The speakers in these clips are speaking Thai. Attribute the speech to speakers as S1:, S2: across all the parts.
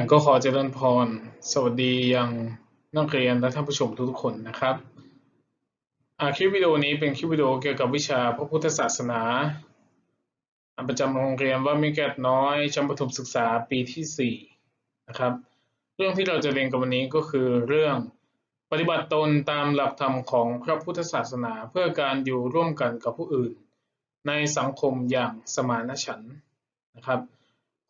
S1: อ่าก็ขอเจริญพร สวัสดียังนักเรียนและท่านผู้ชมทุกๆคนนะครับคลิปวิดีโอนี้เป็นคลิปวิดีโอเกี่ยวกับวิชาพระพุทธศาสนาอาประจำโรงเรียนว่ามิแกตน้อยชั้นประถมศึกษาปีที่สี่นะครับเรื่องที่เราจะเรียนกันวันนี้ก็คือเรื่องปฏิบัติตนตามหลักธรรมของพระพุทธศาสนา เพื่อการอยู่ร่วมกันกับผู้อื่น ในสังคมอย่างสมานฉันท์นะครับ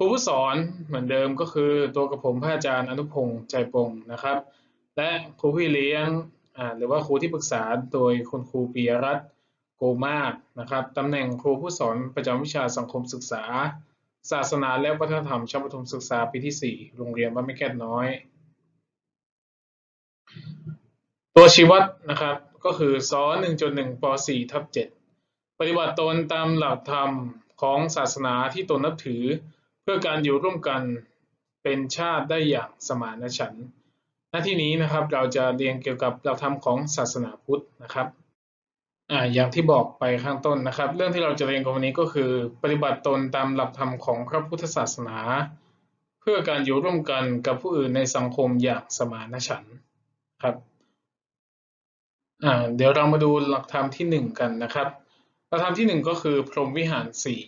S1: ครูผู้สอนเหมือนเดิมก็คือตัวกระผมพระอาจารย์อนุพงศ์ใจปงนะครับ และครูพี่เลี้ยงหรือว่าครูที่ปรึกษาโดยคุณครูปียรัตน์โกมากนะครับตำแหน่งครูผู้สอนประจำวิชาสังคมศึกษา ศาสนาและวัฒนธรรมชั้นประถมศึกษาปีที่ 4 โรงเรียนบ้านไม่แคบน้อย ตัวชี้วัดนะครับก็คือซอน1.1ป .4 ทับ7ปฏิบัติตนตามหลักธรรมของศาสนาที่ตนนับถือ พื่อการอยู่ร่วมกันเป็นชาติได้อย่างสมานฉันท์หน้าที่นี้นะครับเราจะเรียนเกี่ยวกับหลักธรรมของศาสนาพุทธนะครับอ่าอย่างที่บอกไปข้างต้นนะครับ เรื่องที่เราจะเรียนกันวันนี้ก็คือ ปฏิบัติตนตามหลักธรรมของพระพุทธศาสนา เพื่อการอยู่ร่วมกันกับผู้อื่นในสังคมอย่างสมานฉันท์ครับอ่าเดี๋ยวเรามาดูหลักธรรมที่หนึ่งกันนะครับหลักธรรมที่หนึ่งก็คือพรหมวิหารสี่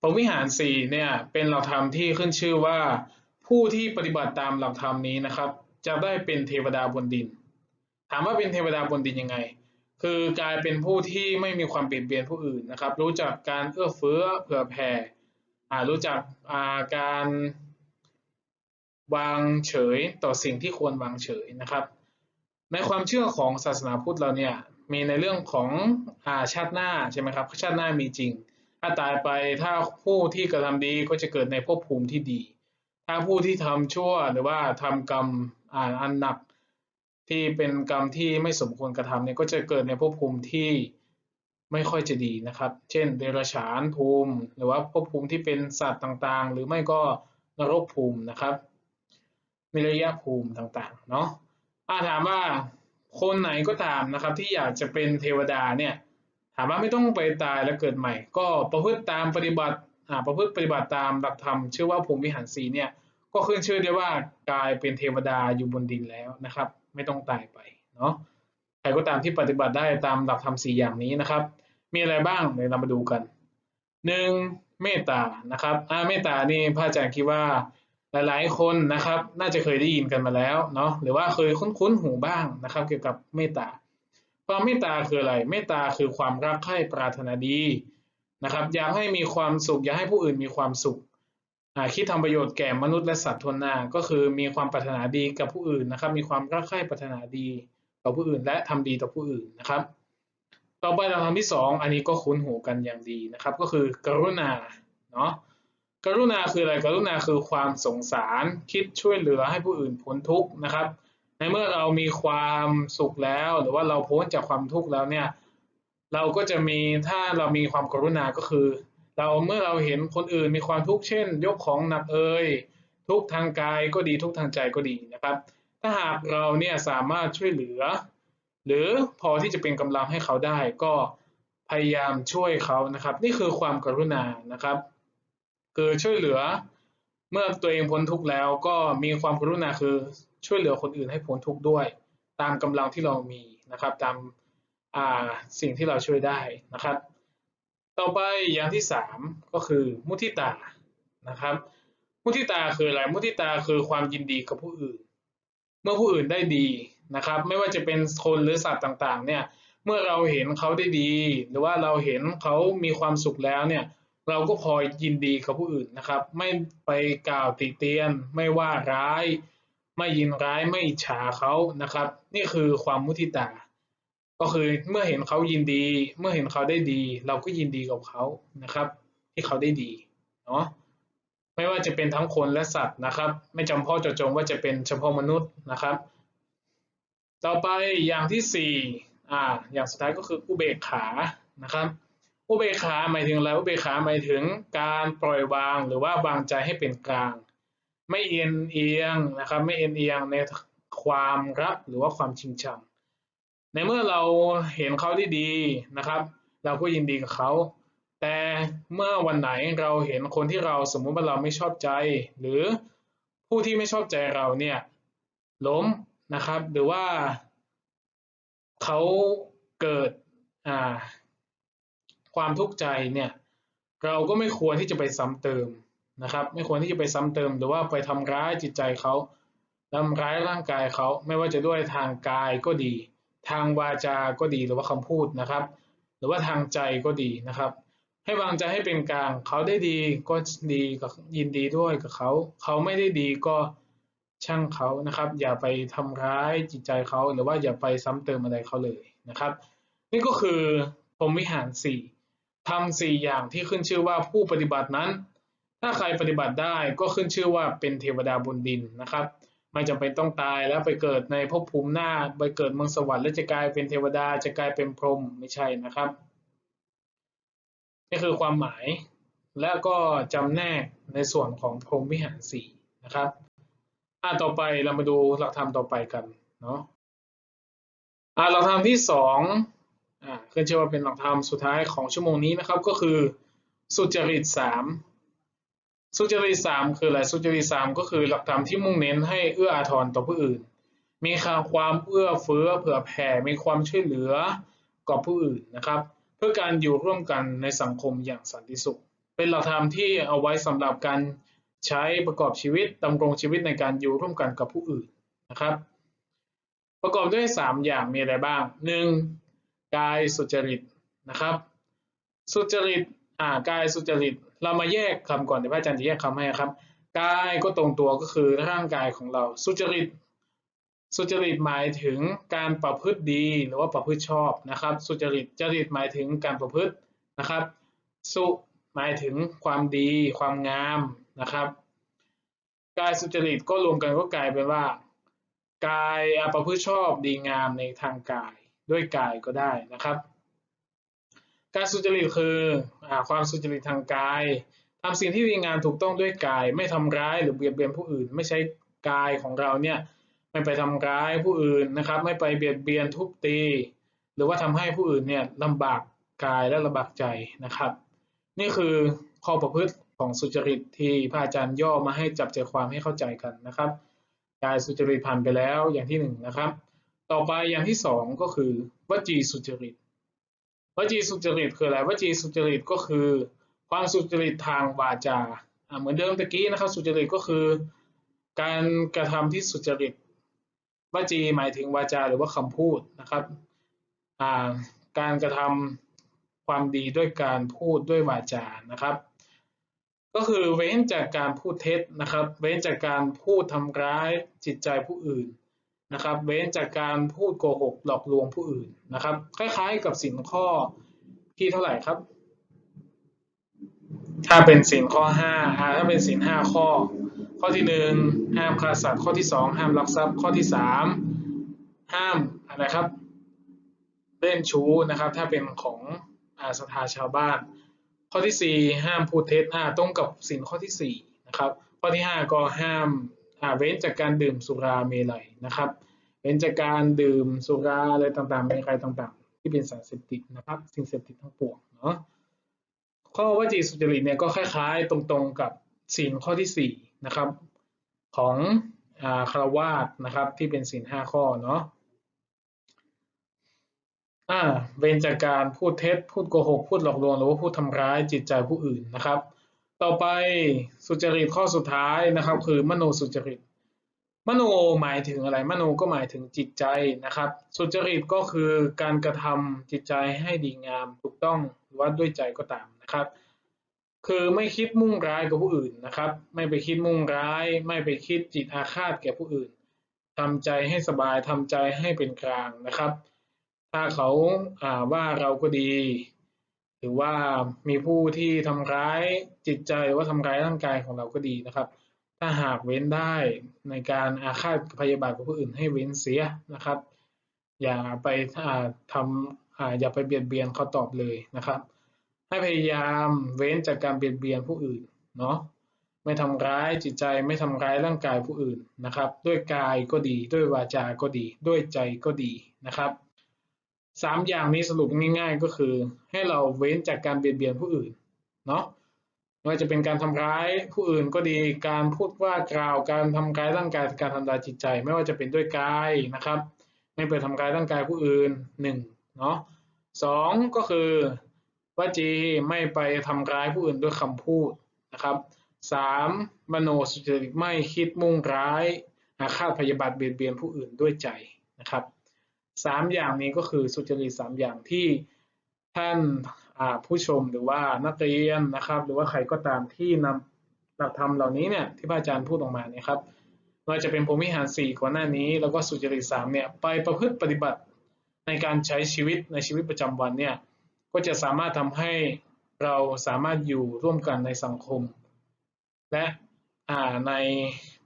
S1: พรหมวิหารสี่เนี่ยเป็นหลักธรรมที่ขึ้นชื่อว่าผู้ที่ปฏิบัติตามหลักธรรมนี้นะครับ จะได้เป็นเทวดาบนดิน ถามว่าเป็นเทวดาบนดินยังไง คือกลายเป็นผู้ที่ไม่มีความเบียดเบียนผู้อื่นนะครับ รู้จักการเอื้อเฟื้อเผื่อแผ่รู้จักาการวางเฉยต่อสิ่งที่ควรวางเฉยนะครับ ในความเชื่อของศาสนาพุทธเราเนี่ยมีในเรื่องของอาชาติหน้าใช่ไหมครับชาติหน้ามีจริง ถ้าตายไปถ้าผู้ที่กระทำดีก็จะเกิดในภพภูมิที่ดี ถ้าผู้ที่ทำชั่วหรือว่าทำกรรมอ่าอันหนักที่เป็นกรรมที่ไม่สมควรกระทำเนี่ยก็จะเกิดในภพภูมิที่ไม่ค่อยจะดีนะครับ เช่น เดรัจฉานภูมิ หรือว่าภพภูมิที่เป็นสัตว์ต่างๆ หรือไม่ก็นรกภูมินะครับมิระยะภูมิต่างๆ เนาะอาถามว่าคนไหนก็ตามนะครับ ที่อยากจะเป็นเทวดาเนี่ย ถามว่าไม่ต้องไปตายแล้วเกิดใหม่ ก็ประพฤติตามปฏิบัติอ่าประพฤติปฏิบัติตามหลักธรรมชื่อว่าภูมิวิหารสีเนี่ยก็ขึ้นชื่อได้ว่ากลายเป็นเทวดาอยู่บนดินแล้วนะครับ ไม่ต้องตายไปเนาะใครก็ตามที่ปฏิบัติได้ตามหลักธรรมสี่อย่างนี้นะครับ มีอะไรบ้างเดี๋ยวเรามาดูกันหนึ่งเมตตานะครับอ่าเมตตานี่พระอาจารย์คิดว่าหลายๆคนนะครับ น่าจะเคยได้ยินกันมาแล้วเนาะหรือว่าเคยคุ้นๆหูบ้างนะครับ เกี่ยวกับเมตตา ความเมตตาคืออะไร เมตตาคือความรักใคร่ปรารถนาดีนะครับ อยากให้มีความสุข อยากให้ผู้อื่นมีความสุขคิดทำประโยชน์แก่มนุษย์และสัตว์ทวนหน้า ก็คือมีความปรารถนาดีกับผู้อื่นนะครับ มีความรักใคร่ปรารถนาดีต่อผู้อื่น และทำดีต่อผู้อื่นนะครับ ต่อไปเราทำที่สองอันนี้ก็คุ้นหูกันอย่างดีนะครับ ก็คือกรุณาเนาะกรุณาคืออะไรกรุณาคือความสงสาร คิดช่วยเหลือให้ผู้อื่นพ้นทุกข์นะครับ ในเมื่อเรามีความสุขแล้ว หรือว่าเราพ้นจากความทุกข์แล้วเนี่ย เราก็จะมีถ้าเรามีความกรุณาก็คือ เราเมื่อเราเห็นคนอื่นมีความทุกข์เช่น ยกของหนักเอ่ยทุกทางกายก็ดีทุกทางใจก็ดีนะครับ ถ้าหากเราเนี่ยสามารถช่วยเหลือ หรือพอที่จะเป็นกำลังให้เขาได้ก็พยายามช่วยเขานะครับ นี่คือความกรุณานะครับ คือช่วยเหลือเมื่อตัวเองพ้นทุกข์แล้วก็มีความกรุณาคือ ช่วยเหลือคนอื่นให้พ้นทุกข์ด้วย ตามกำลังที่เรามีนะครับ ตามสิ่งที่เราช่วยได้นะครับ ต่อไปอย่างที่สามก็คือมุทิตานะครับ มุทิตาคืออะไรมุทิตาคือความยินดีกับผู้อื่น เมื่อผู้อื่นได้ดีนะครับ ไม่ว่าจะเป็นคนหรือสัตว์ต่างๆ เนี่ยเมื่อเราเห็นเขาได้ดี หรือว่าเราเห็นเขามีความสุขแล้วเนี่ยเราก็พอยินดีกับผู้อื่นนะครับ ไม่ไปกล่าวติเตียน ไม่ว่าร้าย ไม่ยินร้ายไม่อิจฉาเขานะครับ นี่คือความมุทิตา ก็คือเมื่อเห็นเขายินดี เมื่อเห็นเขาได้ดี เราก็ยินดีกับเขานะครับ ที่เขาได้ดีเนาะไม่ว่าจะเป็นทั้งคนและสัตว์นะครับ ไม่จำเพาะเจาะจงว่าจะเป็นเฉพาะมนุษย์นะครับ ต่อไปอย่างที่สี่อ่าอย่างสุดท้ายก็คืออุเบกขานะครับอุเบกขาหมายถึงอะไรอุเบกขาหมายถึงการปล่อยวางหรือว่าวางใจให้เป็นกลาง ไม่เอียงเอียงนะครับไม่เอียงเอียงในความรักหรือว่าความชิงชัง ในเมื่อเราเห็นเขาได้ดีนะครับ เราก็ยินดีกับเขา แต่เมื่อวันไหนเราเห็นคนที่เราสมมุติว่าเราไม่ชอบใจ หรือผู้ที่ไม่ชอบใจเราเนี่ยล้มนะครับ หรือว่าเขาเกิดอ่าความทุกข์ใจเนี่ยเราก็ไม่ควรที่จะไปซ้ำเติม นะครับ ไม่ควรที่จะไปซ้ำเติม หรือว่าไปทำร้ายจิตใจเขาทำร้ายร่างกายเขาไม่ว่าจะด้วยทางกายก็ดี ทางวาจาก็ดีหรือว่าคำพูดนะครับ หรือว่าทางใจก็ดีนะครับ ให้วางใจให้เป็นกลางเขาได้ดีก็ดีกับยินดีด้วยกับเขา เขาไม่ได้ดีก็ช่างเขานะครับ อย่าไปทำร้ายจิตใจเขาหรือว่าอย่าไปซ้ำเติมอะไรเขาเลยนะครับ นี่ก็คือพรมวิหารสี่ทำสี่อย่างที่ขึ้นชื่อว่าผู้ปฏิบัตินั้น ถ้าใครปฏิบัติได้ก็ขึ้นชื่อว่าเป็นเทวดาบนดินนะครับ ไม่จำเป็นต้องตายแล้วไปเกิดในภพภูมิหน้าไปเกิดเมืองสวรรค์แล้วจะกลายเป็นเทวดาจะกลายเป็นพรหมไม่ใช่นะครับนี่คือความหมายและก็จำแนกในส่วนของพรหมวิหารสี่นะครับอ่าต่อไปเรามาดูหลักธรรมต่อไปกันเนาะอ่าหลักธรรมที่สองอ่าขึ้นชื่อว่าเป็นหลักธรรมสุดท้ายของชั่วโมงนี้นะครับ ก็คือสุจริตสาม สุจริตสามคืออะไรสุจริตสามก็คือหลักธรรมที่มุ่งเน้นให้เอื้ออาทรต่อผู้อื่น มีค่าความเอื้อเฟื้อเผื่อแผ่ มีความช่วยเหลือกับผู้อื่นนะครับ เพื่อการอยู่ร่วมกันในสังคมอย่างสันติสุข เป็นหลักธรรมที่เอาไว้สำหรับการใช้ประกอบชีวิตดำรงชีวิตในการอยู่ร่วมกันกับผู้อื่นนะครับ ประกอบด้วย 3 อย่างมีอะไรบ้าง 1. กายสุจริตนะครับ สุจริต อ่ากายสุจริต เรามาแยกคำก่อนเดี๋ยวพระอาจารย์จะแยกคำให้ครับกายก็ตรงตัวก็คือร่างกายของเราสุจริต สุจริตหมายถึงการประพฤติดีหรือว่าประพฤติชอบนะครับ สุจริตจริตหมายถึงการประพฤตินะครับ สุหมายถึงความดีความงามนะครับกายสุจริตก็รวมกันก็กลายเป็นว่ากายประพฤติชอบดีงามในทางกายด้วยกายก็ได้นะครับ การสุจริตคืออความสุจริตทางกายทำสิ่งที่ดีงามถูกต้องด้วยกาย ไม่ทำร้ายหรือเบียดเบียนผู้อื่น ไม่ใช้กายของเราเนี่ยไม่ไปทำร้ายผู้อื่นนะครับ ไม่ไปเบียดเบียนทุบตี หรือว่าทำให้ผู้อื่นเนี่ยลำบากกายและลำบากใจนะครับ นี่คือข้อประพฤติของสุจริตที่พระอาจารย์ย่อมาให้จับใจความให้เข้าใจกันนะครับกายสุจริตผ่านไปแล้วอย่างที่หนึ่งนะครับ ต่อไปอย่างที่สองก็คือวจีสุจริต วจีสุจริตคืออะไรวจีสุจริตก็คือ ความสุจริตทางวาจาเหมือนเดิมตะกี้นะครับสุจริตก็คือ การกระทำที่สุจริตวจีหมายถึงวาจาหรือว่าคำพูดนะครับการกระทำความดีด้วยการพูดด้วยวาจานะครับ ก็คือเว้นจากการพูดเท็จนะครับ เว้นจากการพูดทำร้ายจิตใจผู้อื่น นะครับ เว้นจากการพูดโกหกหลอกลวงผู้อื่นนะครับ คล้ายๆกับสินข้อที่เท่าไหร่ครับ ถ้าเป็นสินข้อห้าถ้าเป็นสินห้าข้อ ข้อที่หนึ่งห้ามฆ่าสัตว์ข้อที่สองห้ามลักทรัพย์ข้อที่สามห้ามอะไรครับ เล่นชู้นะครับ ถ้าเป็นของอาสถาชาวบ้าน ข้อที่ 4 ห้ามพูดเท็จอ่าตรงกับสินข้อที่4นะครับข้อที่ 5 ก็ห้ามอ่าเว้นจากการดื่มสุราเมลัยนะครับ เว้นจากการดื่มสุราอะไรต่างๆเมลัยต่างๆ ที่เป็นสารเสพติดนะครับสิ่งเสพติดทั้งปวงเนาะข้อวจีสุจริตเนี่ยก็คล้ายๆ ตรงๆกับสินข้อที่4นะครับของคารวาสนะครับที่เป็นสิน5ข้อเนาะอ่าเว้นจากการพูดเท็จพูดโกหก พูดหลอกลวงหรือว่าพูดทำร้ายจิตใจผู้อื่นนะครับ ต่อไปสุจริตข้อสุดท้ายนะครับ คือมโนสุจริต มโนหมายถึงอะไร มโนก็หมายถึงจิตใจนะครับ สุจริตก็คือการกระทำจิตใจให้ดีงามถูกต้องว่าด้วยใจก็ตามนะครับ คือไม่คิดมุ่งร้ายกับผู้อื่นนะครับ ไม่ไปคิดมุ่งร้าย ไม่ไปคิดจิตอาฆาตแก่ผู้อื่นทำใจให้สบายทำใจให้เป็นกลางนะครับ ถ้าเขาว่าเราก็ดี หรือว่ามีผู้ที่ทำร้ายจิตใจหรือว่าทำร้ายร่างกายของเราก็ดีนะครับ ถ้าหากเว้นได้ในการอาฆาตพยาบาทกับผู้อื่นให้เว้นเสียนะครับ อย่าไปทำอย่าไปเบียดเบียนเขาตอบเลยนะครับ ให้พยายามเว้นจากการเบียดเบียนผู้อื่นเนาะไม่ทำร้ายจิตใจไม่ทำร้ายร่างกายผู้อื่นนะครับ ด้วยกายก็ดี ด้วยวาจาก็ดี ด้วยใจก็ดีนะครับสามอย่างนี้สรุปง่าย ๆ ก็คือ ให้เราเว้นจากการเบียดเบียนผู้อื่นเนาะ ไม่ว่าจะเป็นการทำร้ายผู้อื่นก็ดี การพูดว่ากล่าว การทำร้ายร่างกาย การทำลายจิตใจ ไม่ว่าจะเป็นด้วยกายนะครับ ไม่ไปทำร้ายร่างกายผู้อื่นหนึ่งเนาะสองก็คือวจีไม่ไปทำร้ายผู้อื่นด้วยคำพูดนะครับสามมโนสุจริตไม่คิดมุ่งร้ายอาฆาตพยาบาทเบียดเบียนผู้อื่นด้วยใจนะครับสามอย่างนี้ก็คือสุจริตสามอย่างที่ท่าน ผู้ชมหรือว่านักเรียนนะครับ หรือว่าใครก็ตามที่นำหลักธรรมเหล่านี้เนี่ยที่พระอาจารย์พูดออกมาเนี่ยครับไม่ว่าจะเป็นพรมิหารสี่ก่อนหน้านี้ แล้วก็สุจริตสามเนี่ยไปประพฤติปฏิบัติในการใช้ชีวิตในชีวิตประจำวันเนี่ยก็จะสามารถทำให้เราสามารถอยู่ร่วมกันในสังคม และอ่าใน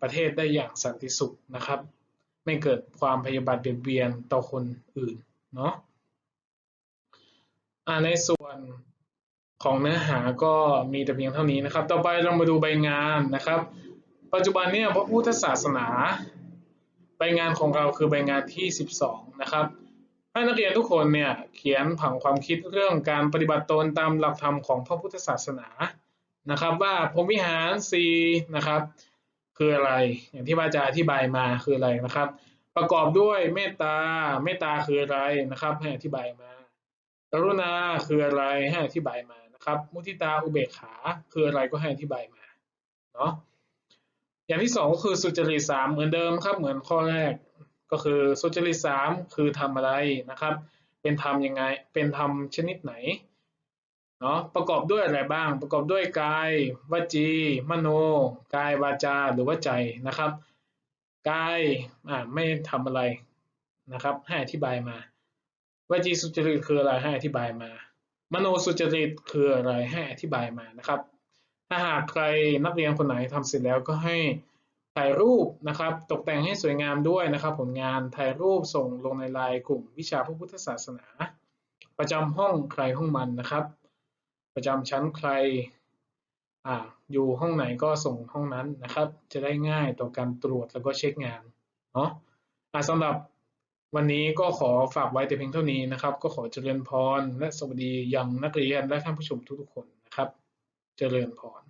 S1: ประเทศได้อย่างสันติสุขนะครับ ไม่เกิดความพยาบาทเบียดเบียนต่อคนอื่นเนาะ ในส่วนของเนื้อหาก็มีแต่เพียงเท่านี้นะครับ ต่อไปเรามาดูใบงานนะครับ ปัจจุบันเนี่ยพระพุทธศาสนา ใบงานของเราคือใบงานที่ 12 นะครับให้นักเรียนทุกคนเนี่ยเขียนผังความคิดเรื่องการปฏิบัติตนตามหลักธรรมของพระพุทธศาสนานะครับ ว่าพรหมวิหารสีนะครับ คืออะไรอย่างที่พระอาจารย์อธิบายมาคืออะไรนะครับ ประกอบด้วยเมตตาเมตตาคืออะไรนะครับให้อธิบายมา กรุณาคืออะไรให้อธิบายมานะครับ มุทิตาอุเบกขาคืออะไรก็ให้อธิบายมาเนาะอย่างที่สองก็คือสุจริตสามเหมือนเดิมครับ เหมือนข้อแรกก็คือสุจริตสามคือทำอะไรนะครับ เป็นธรรมยังไงเป็นธรรมชนิดไหนเนาะประกอบด้วยอะไรบ้าง ประกอบด้วยกายวจีมโน กายวาจาหรือว่าใจนะครับกายอ่าไม่ทำอะไรนะครับ ให้อธิบายมา วจีสุจริตคืออะไรให้อธิบายมา มโนสุจริตคืออะไรให้อธิบายมานะครับ ถ้าหากใครนักเรียนคนไหนทำเสร็จแล้วก็ให้ถ่ายรูปนะครับ ตกแต่งให้สวยงามด้วยนะครับ ผลงานถ่ายรูปส่งลงในไลน์กลุ่มวิชาพระพุทธศาสนา ประจำห้องใครห้องมันนะครับ ประจำชั้นใครอ่าอยู่ห้องไหนก็ส่งห้องนั้นนะครับ จะได้ง่ายต่อการตรวจแล้วก็เช็คงานเนาะสำหรับ วันนี้ก็ขอฝากไว้แต่เพียงเท่านี้นะครับ ก็ขอเจริญพรและสวัสดียังนักเรียนและท่านผู้ชมทุกๆคนนะครับ เจริญพร